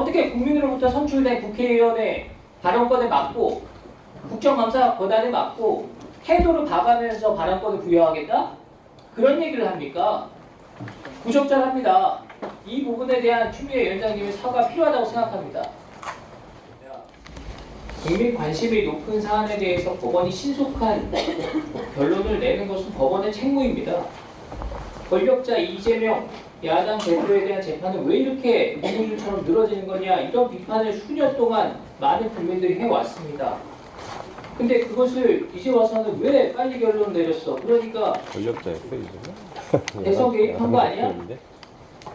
어떻게 국민으로부터 선출된 국회의원의 발언권에 맞고 국정감사 권한에 맞고 태도를 봐가면서 발언권을 부여하겠다? 그런 얘기를 합니까? 부적절합니다. 이 부분에 대한 추미애 위원장님의 사과가 필요하다고 생각합니다. 국민 관심이 높은 사안에 대해서 법원이 신속한 결론을 내는 것은 법원의 책무입니다. 권력자 이재명 야당 대표에 대한 재판은 왜 이렇게 무구줄처럼 늘어지는 거냐 이런 비판을 수년 동안 많은 국민들이 해왔습니다. 근데 그것을 이제 와서는 왜 빨리 결론 내렸어? 그러니까. 대선 개입한 거 아니야?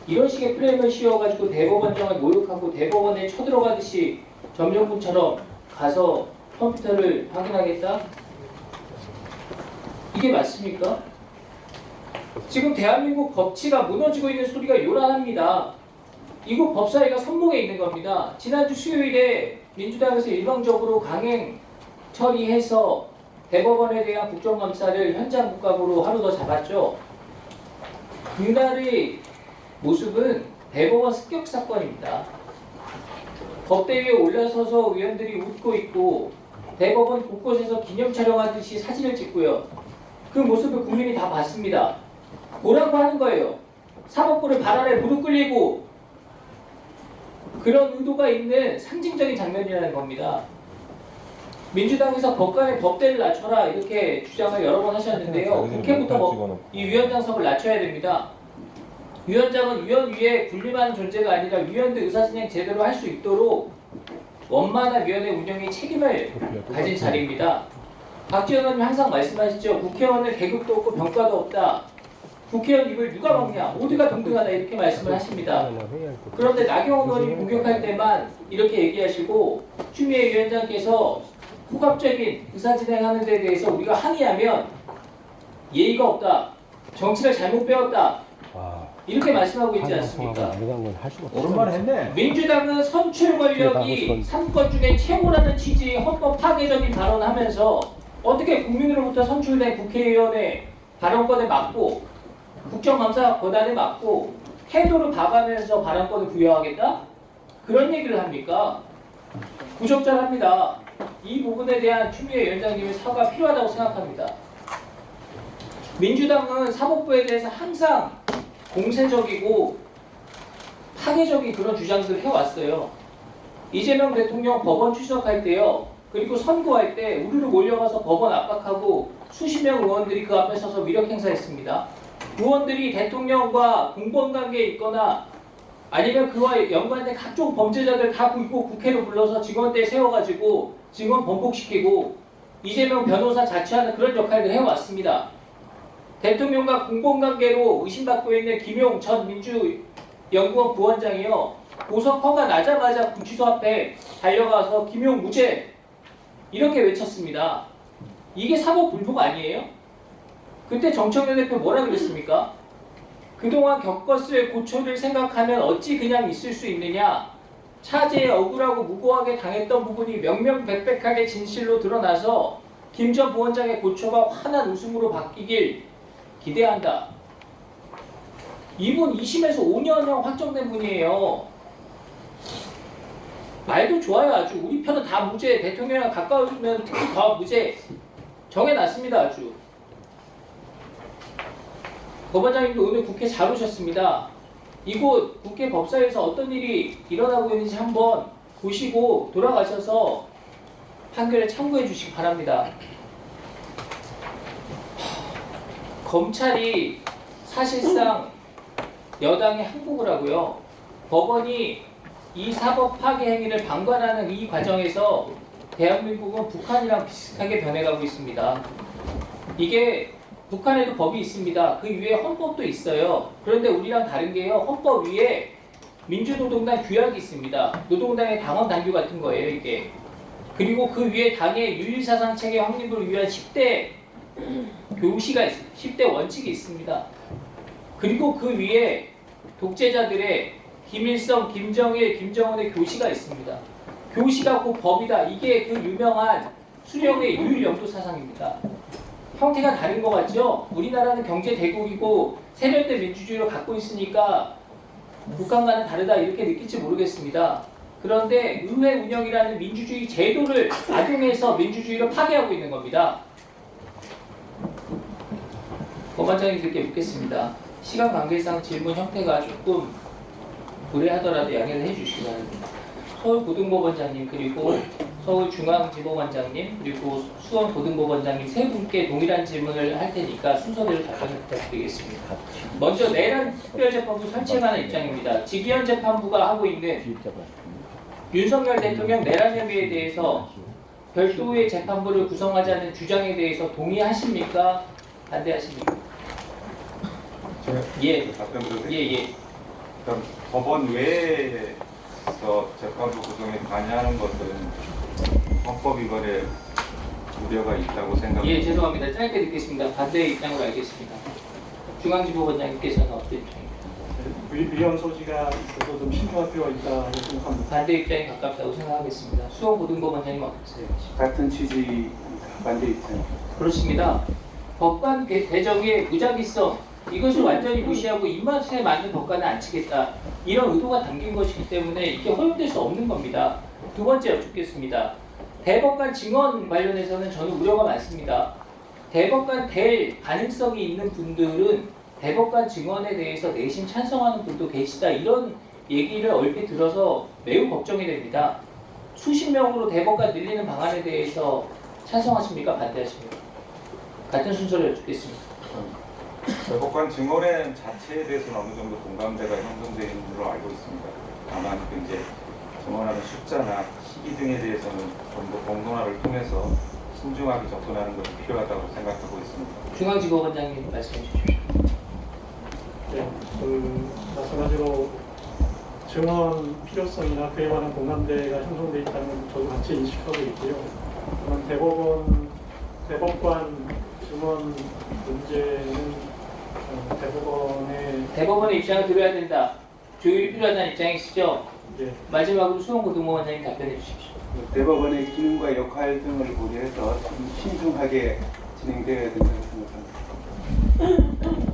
이런 식의 프레임을 씌워가지고 대법원장을 모욕하고 대법원에 쳐들어가듯이 점령군처럼 가서 컴퓨터를 확인하겠다? 이게 맞습니까? 지금 대한민국 법치가 무너지고 있는 소리가 요란합니다. 이곳 법사위가 선봉에 있는 겁니다. 지난주 수요일에 민주당에서 일방적으로 강행 처리해서 대법원에 대한 국정감사를 현장 국감으로 하루 더 잡았죠. 그날의 모습은 대법원 습격 사건입니다. 법대 위에 올라서서 의원들이 웃고 있고 대법원 곳곳에서 기념 촬영하듯이 사진을 찍고요. 그 모습을 국민이 다 봤습니다. 뭐라고 하는 거예요? 사법부를 발 아래 무릎 꿇리고 그런 의도가 있는 상징적인 장면이라는 겁니다. 민주당에서 법관의 법대를 낮춰라 이렇게 주장을 여러 번 하셨는데요. 국회부터 법, 이 위원장석을 낮춰야 됩니다. 위원장은 위원 위에 군림하는 존재가 아니라 위원들 의사진행 제대로 할 수 있도록 원만한 위원회 운영에 책임을 가진 자리입니다. 박지원 의원님 항상 말씀하시죠. 국회의원은 계급도 없고 병가도 없다. 국회의원 입을 누가 먹냐? 모두가 동등하다 이렇게 말씀을 하십니다. 그런데 나경원 의원이 공격할 때만 이렇게 얘기하시고 추미애 위원장께서 후갑적인 의사 진행하는 데 대해서 우리가 항의하면 예의가 없다. 정치를 잘못 배웠다. 와, 이렇게 말씀하고 있지 않습니까? 오랜만에 했네. 민주당은 선출 권력이 3권 중에 최고라는 취지의 헌법 파괴적인 발언을 하면서 어떻게 국민으로부터 선출된 국회의원의 발언권에 맞고 국정감사 권한에 맞고 태도를 봐가면서 발언권을 부여하겠다? 그런 얘기를 합니까? 부적절합니다. 이 부분에 대한 추미애 위원장님의 사과가 필요하다고 생각합니다. 민주당은 사법부에 대해서 항상 공세적이고 파괴적인 그런 주장들을 해왔어요. 이재명 대통령 법원 출석할 때요. 그리고 선거할 때 우르르 몰려가서 법원 압박하고 수십 명 의원들이 그 앞에 서서 위력 행사했습니다. 의원들이 대통령과 공범 관계에 있거나 아니면 그와 연관된 각종 범죄자들 다 이고 국회로 불러서 직원대 세워가지고 직원 번복시키고 이재명 변호사 자처하는 그런 역할을 해왔습니다. 대통령과 공범관계로 의심받고 있는 김용 전 민주연구원 부원장이요. 보석 허가 나자마자 구치소 앞에 달려가서 김용 무죄 이렇게 외쳤습니다. 이게 사법 불복 아니에요? 그때 정청래 대표 뭐라 그랬습니까? 그동안 겪었을 고초를 생각하면 어찌 그냥 있을 수 있느냐? 차제에 억울하고 무고하게 당했던 부분이 명명백백하게 진실로 드러나서 김 전 부원장의 고초가 환한 웃음으로 바뀌길 기대한다. 이분 2심에서 5년형 확정된 분이에요. 말도 좋아요 아주. 우리 편은 다 무죄. 대통령이랑 가까우면 특히 더 무죄. 정해놨습니다 아주. 법원장님도 오늘 국회 잘 오셨습니다. 이곳 국회 법사위에서 어떤 일이 일어나고 있는지 한번 보시고 돌아가셔서 판결에 참고해 주시기 바랍니다. 검찰이 사실상 여당의 항복을 하고요. 법원이 이 사법 파괴 행위를 방관하는 이 과정에서 대한민국은 북한이랑 비슷하게 변해가고 있습니다. 이게 북한에도 법이 있습니다. 그 위에 헌법도 있어요. 그런데 우리랑 다른 게요. 헌법 위에 민주노동당 규약이 있습니다. 노동당의 당원 당규 같은 거예요, 이게. 그리고 그 위에 당의 윤리사상 체계 확립을 위한 10대 교시가 있, 10대 원칙이 있습니다. 그리고 그 위에 독재자들의 김일성, 김정일, 김정은의 교시가 있습니다. 교시가 곧 법이다. 이게 그 유명한 수령의 유일연도 사상입니다. 형태가 다른 것 같죠? 우리나라는 경제 대국이고 세련된 민주주의를 갖고 있으니까 북한과는 다르다 이렇게 느낄지 모르겠습니다. 그런데 의회 운영이라는 민주주의 제도를 악용해서 민주주의를 파괴하고 있는 겁니다. 법원장님들께 묻겠습니다. 시간 관계상 질문 형태가 조금 불리하더라도 양해를 해주시기 바랍니다. 서울고등법원장님 그리고 서울중앙지법원장님 그리고 수원고등법원장님 세 분께 동일한 질문을 할 테니까 순서대로 답변을 부탁드리겠습니다. 먼저 내란 특별재판부 설치에 관한 입장입니다. 지기현 재판부가 하고 있는 윤석열 대통령 내란 혐의에 대해서 별도의 재판부를 구성하자는 주장에 대해서 동의하십니까? 반대하십니까? 예, 답변. 예, 예. 그럼 법원 외에서 재판부 구성에 관여하는 것은 헌법 위반의 우려가 있다고 생각합니다. 예, 죄송합니다. 짧게 듣겠습니다. 반대의 입장으로 알겠습니다. 중앙지법원장님께서는 어떤 입장입니까? 위- 위헌 소지가 있어서 좀 신중할 필요가 있다고 생각합니다. 반대 입장이 가깝다고 생각하겠습니다. 수원고등법원장님 어떠세요? 같은 취지 반대 입장. 그렇습니다. 법관 개- 개정의 무작위성 이것을 완전히 무시하고 입맛에 맞는 법관은 안 치겠다 이런 의도가 담긴 것이기 때문에 이게 허용될 수 없는 겁니다. 두 번째 여쭙겠습니다. 대법관 증언 관련해서는 저는 우려가 많습니다. 대법관 될 가능성이 있는 분들은 대법관 증언에 대해서 내심 찬성하는 분도 계시다 이런 얘기를 얼핏 들어서 매우 걱정이 됩니다. 수십 명으로 대법관 늘리는 방안에 대해서 찬성하십니까 반대하십니까? 같은 순서를 여쭙겠습니다. 대법관 증언의 자체에 대해서는 어느 정도 공감대가 형성되어 있는 걸로 알고 있습니다. 다만 그 이제 증언하는 숫자나 시기 등에 대해서는 좀 더 공론화를 통해서 신중하게 접근하는 것이 필요하다고 생각하고 있습니다. 중앙지법원장님 말씀해 주십시오. 네, 그 마찬가지로 증언 필요성이나 그에 관한 공감대가 형성돼 있다는 건 저도 같이 인식하고 있고요. 다만 대법원 대법관 증언 문제는 어, 대법원의 대법원의 입장을 들어야 된다. 조율이 필요하다는 입장이시죠? 이제 마지막으로 수원고등법원장님 답변해 주십시오. 대법원의 기능과 역할 등을 고려해서 좀 신중하게 진행되어야 된다고 생각합니다.